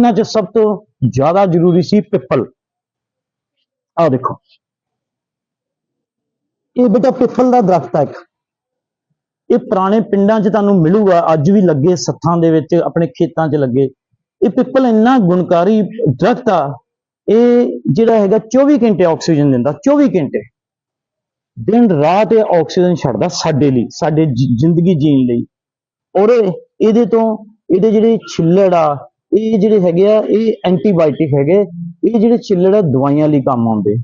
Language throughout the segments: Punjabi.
ਇਹਨਾਂ 'ਚ ਸਭ ਤੋਂ ਜ਼ਿਆਦਾ ਜ਼ਰੂਰੀ ਸੀ ਪਿੱਪਲ। ਆਹ ਦੇਖੋ। ਇਹ ਬੇਟਾ ਪਿੱਪਲ ਦਾ ਦਰਖਤ ਹੈ ਇੱਕ। ਇਹ ਪੁਰਾਣੇ ਪਿੰਡਾਂ 'ਚ ਤੁਹਾਨੂੰ ਮਿਲੂਗਾ, ਅੱਜ ਵੀ ਲੱਗੇ ਸੱਥਾਂ ਦੇ ਵਿੱਚ, ਆਪਣੇ ਖੇਤਾਂ 'ਚ ਲੱਗੇ। ਇਹ ਪਿੱਪਲ ਇੰਨਾ ਗੁਣਕਾਰੀ ਦਰਖਤ ਆ, ਇਹ ਜਿਹੜਾ ਹੈਗਾ 24 ਘੰਟੇ ਆਕਸੀਜਨ ਦਿੰਦਾ 24 ਘੰਟੇ। ਦਿਨ ਰਾਤ ਇਹ ਆਕਸੀਜਨ ਛੱਡਦਾ ਸਾਡੇ ਲਈ, ਸਾਡੇ ਜ਼ਿੰਦਗੀ ਜੀਣ ਲਈ। ਔਰ ਇਹਦੇ ਤੋਂ, ਇਹਦੇ ਜਿਹੜੇ ਛਿੱਲੜ ਆ ਇਹ ਜਿਹੜੇ ਹੈਗੇ ਆ, ਇਹ ਐਂਟੀਬਾਇਓਟਿਕ ਹੈਗੇ, ਇਹ ਜਿਹੜੇ ਛਿੱਲੜ ਆ, ਦਵਾਈਆਂ ਲਈ ਕੰਮ ਆਉਂਦੇ।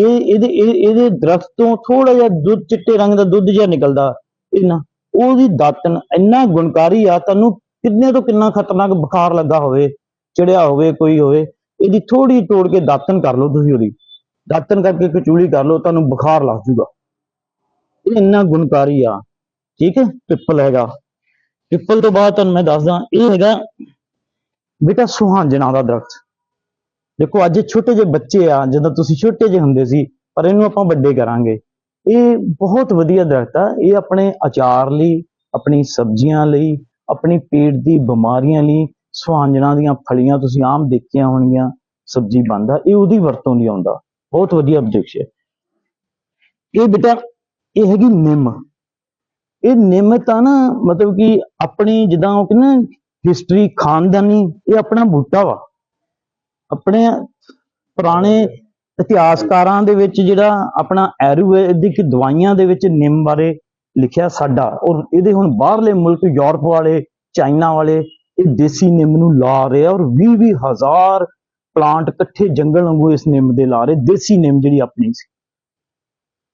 ਇਹ, ਇਹਦੇ, ਇਹ- ਇਹਦੇ ਦਰਖਤ ਤੋਂ ਥੋੜਾ ਜਿਹਾ ਦੁੱਧ, ਚਿੱਟੇ ਰੰਗ ਦਾ ਦੁੱਧ ਜਿਹਾ ਨਿਕਲਦਾ ਇਹ ਨਾ ਉਹਦੀ ਦਾਤਨ ਇੰਨਾ ਗੁਣਕਾਰੀ ਆ, ਤੁਹਾਨੂੰ ਕਿੰਨੇ ਤੋਂ ਕਿੰਨਾ ਖਤਰਨਾਕ ਬੁਖਾਰ ਲੱਗਾ ਹੋਵੇ, ਚੜਿਆ ਹੋਵੇ, ਕੋਈ ਹੋਵੇ, ਇਹਦੀ ਥੋੜੀ ਤੋੜ ਕੇ ਦਾਤਨ ਕਰ ਲਓ ਤੁਸੀਂ ਉਹਦੀ। ਦਾਤਨ ਕਰਕੇ ਕਚੂਲੀ ਕਰ ਲਓ, ਤੁਹਾਨੂੰ ਬੁਖਾਰ ਲੱਗ ਜੂਗਾ। ਇਹ ਇੰਨਾ ਗੁਣਕਾਰੀ ਆ। ਠੀਕ ਹੈ, ਪਿੱਪਲ ਹੈਗਾ। ਪਿੱਪਲ ਤੋਂ ਬਾਅਦ ਤੁਹਾਨੂੰ ਮੈਂ ਦੱਸਦਾ, ਇਹ ਹੈਗਾ ਬੇਟਾ ਸੁਹਾਂਜਣਾ ਦਾ ਦਰਖਤ। ਦੇਖੋ, ਅੱਜ ਛੋਟੇ ਜਿਹੇ ਬੱਚੇ ਆ, ਜਦੋਂ ਤੁਸੀਂ ਛੋਟੇ ਜਿਹੇ ਹੁੰਦੇ ਸੀ, ਪਰ ਇਹਨੂੰ ਆਪਾਂ ਵੱਡੇ ਕਰਾਂਗੇ। ਇਹ ਬਹੁਤ ਵਧੀਆ ਦਰਖਤ ਆ। ਇਹ ਆਪਣੇ ਅਚਾਰ ਲਈ, ਆਪਣੀ ਸਬਜ਼ੀਆਂ ਲਈ, ਆਪਣੀ ਪੇਟ ਦੀ ਬਿਮਾਰੀਆਂ ਲਈ ਸੁਹਾਂਜਣਾ ਦੀਆਂ ਫਲੀਆਂ ਤੁਸੀਂ ਆਮ ਦੇਖੀਆਂ ਹੋਣਗੀਆਂ, ਸਬਜ਼ੀ ਬਣਦਾ, ਇਹ ਉਹਦੀ ਵਰਤੋਂ ਲਈ ਆਉਂਦਾ। ਬਹੁਤ ਵਧੀਆ ਬ੍ਰਿਕਸ਼ ਹੈ। ਇਹ ਬੇਟਾ, ਇਹ ਹੈਗੀ ਨਿੰਮ। ਇਹ ਨਿੰਮ ਤਾਂ ਨਾ, ਮਤਲਬ ਕਿ ਆਪਣੀ ਜਿੱਦਾਂ ਉਹ ਕਹਿੰਦੇ ਹਿਸਟਰੀ ਖਾਨਦਾਨੀ, ਇਹ ਆਪਣਾ ਬੂਟਾ ਵਾ। ਆਪਣੇ ਪੁਰਾਣੇ ਇਤਿਹਾਸਕਾਰਾਂ ਦੇ ਵਿੱਚ ਜਿਹੜਾ ਆਪਣਾ ਆਯੁਰਵੈਦਿਕ ਦਵਾਈਆਂ ਦੇ ਵਿੱਚ ਨਿੰਮ ਬਾਰੇ ਲਿਖਿਆ ਸਾਡਾ, ਔਰ ਇਹਦੇ ਹੁਣ ਬਾਹਰਲੇ ਮੁਲਕ, ਯੂਰਪ ਵਾਲੇ, ਚਾਈਨਾ ਵਾਲੇ, ਇਹ ਦੇਸੀ ਨਿੰਮ ਨੂੰ ਲਾ ਰਹੇ ਆ, ਔਰ 20 20 ਹਜ਼ਾਰ ਪਲਾਂਟ ਇਕੱਠੇ ਜੰਗਲ ਵਾਂਗੂ ਇਸ ਨਿੰਮ ਦੇ ਲਾ ਰਹੇ, ਦੇਸੀ ਨਿੰਮ ਜਿਹੜੀ ਆਪਣੀ ਸੀ।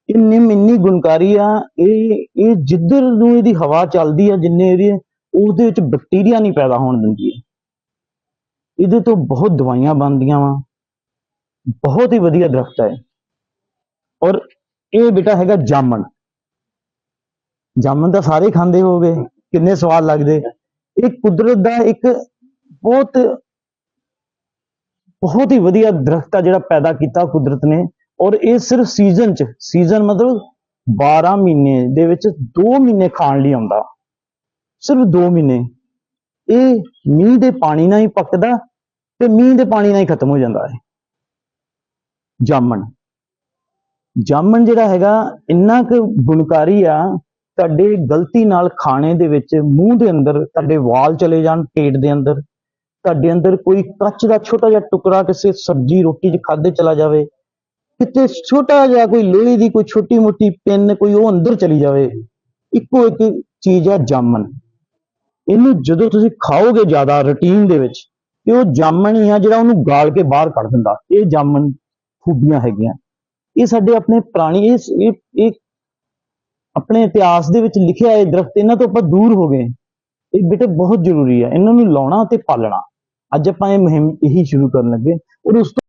ਇਹ ਨਿੰਮ ਇੰਨੀ ਗੁਣਕਾਰੀ ਆ, ਇਹ ਇਹ ਜਿੱਧਰ ਨੂੰ ਇਹਦੀ ਹਵਾ ਚੱਲਦੀ ਆ, ਜਿੰਨੇ ਇਹਦੇ ਉਹਦੇ ਵਿੱਚ ਬੈਕਟੀਰੀਆ ਨਹੀਂ ਪੈਦਾ ਹੋਣ ਦਿੰਦੀ ਇਹ। ਇਹਦੇ ਤੋਂ ਬਹੁਤ ਦਵਾਈਆਂ ਬਣਦੀਆਂ ਵਾ। ਬਹੁਤ ਹੀ ਵਧੀਆ ਦਰਖਤ ਹੈ। ਔਰ ਇਹ ਬੇਟਾ ਹੈਗਾ ਜਾਮਣ। ਜਾਮਣ ਤਾਂ ਸਾਰੇ ਖਾਂਦੇ ਹੋਗੇ ਕਿੰਨੇ ਸਵਾਦ ਲੱਗਦੇ। ਇਹ ਕੁਦਰਤ ਦਾ ਇੱਕ ਬਹੁਤ ਬਹੁਤ ਹੀ ਵਧੀਆ ਦਰਖਤ ਆ ਜਿਹੜਾ ਪੈਦਾ ਕੀਤਾ ਕੁਦਰਤ ਨੇ। ਔਰ ਇਹ ਸਿਰਫ ਸੀਜ਼ਨ ਚ ਸੀਜ਼ਨ ਮਤਲਬ 12 ਮਹੀਨੇ ਦੇ ਵਿੱਚ 2 ਮਹੀਨੇ ਖਾਣ ਲਈ ਆਉਂਦਾ। ਸਿਰਫ 2 ਮਹੀਨੇ। ਇਹ ਮੀਂਹ ਦੇ ਪਾਣੀ ਨਾਲ ਹੀ ਪੱਕਦਾ ਤੇ ਮੀਂਹ ਦੇ ਪਾਣੀ ਨਾਲ ਹੀ ਖਤਮ ਹੋ ਜਾਂਦਾ ਹੈ ਜਾਮਣ। ਜਾਮਣ ਜਿਹੜਾ ਹੈਗਾ, ਇੰਨਾ ਕੁ ਗੁਣਕਾਰੀ ਆ, ਤੁਹਾਡੇ ਗਲਤੀ ਨਾਲ ਖਾਣੇ ਦੇ ਵਿੱਚ ਮੂੰਹ ਦੇ ਅੰਦਰ ਤੁਹਾਡੇ ਵਾਲ ਚਲੇ ਜਾਣ, ਪੇਟ ਦੇ ਅੰਦਰ। ਤੁਹਾਡੇ ਅੰਦਰ ਕੋਈ ਕੱਚ ਦਾ ਛੋਟਾ ਜਿਹਾ ਟੁਕੜਾ ਕਿਸੇ ਸਬਜ਼ੀ, ਰੋਟੀ 'ਚ ਖਾਦੇ ਚਲਾ ਜਾਵੇ। ਕਿਤੇ ਛੋਟਾ ਜਿਹਾ ਕੋਈ ਲੋਹੇ ਦੀ ਕੋਈ ਛੋਟੀ ਮੋਟੀ ਪਿੰਨ ਕੋਈ ਉਹ ਅੰਦਰ ਚਲੀ ਜਾਵੇ। ਇੱਕੋ ਇੱਕ ਚੀਜ਼ ਆ ਜਾਮਣ। ਇਹਨੂੰ ਜਦੋਂ ਤੁਸੀਂ ਖਾਓਗੇ ਜ਼ਿਆਦਾ ਰੁਟੀਨ ਦੇ ਵਿੱਚ, ਤੇ ਉਹ ਜਾਮਣ ਹੀ ਆ ਜਿਹੜਾ ਉਹਨੂੰ ਗਾਲ ਕੇ ਬਾਹਰ ਕੱਢ ਦਿੰਦਾ। ਇਹ ਜਾਮਣ ਖੂਬੀਆਂ ਹੈਗੀਆਂ। ਇਹ ਸਾਡੇ ਆਪਣੇ ਪੁਰਾਣੀ, ਇਹ ਇਹ ਆਪਣੇ ਇਤਿਹਾਸ ਦੇ ਵਿੱਚ ਲਿਖਿਆ ਇਹ ਦਰਖਤ, ਇਹਨਾਂ ਤੋਂ ਆਪਾਂ ਦੂਰ ਹੋ ਗਏ ਇਹ ਬੇਟੇ ਬਹੁਤ ਜ਼ਰੂਰੀ ਹੈ ਇਹਨਾਂ ਨੂੰ ਲਾਉਣਾ ਤੇ ਪਾਲਣਾ। ਅੱਜ ਆਪਾਂ ਇਹ ਮੁਹਿੰਮ ਇਹੀ ਸ਼ੁਰੂ ਕਰਨ ਲੱਗੇ ਔਰ ਉਸ ਤੋਂ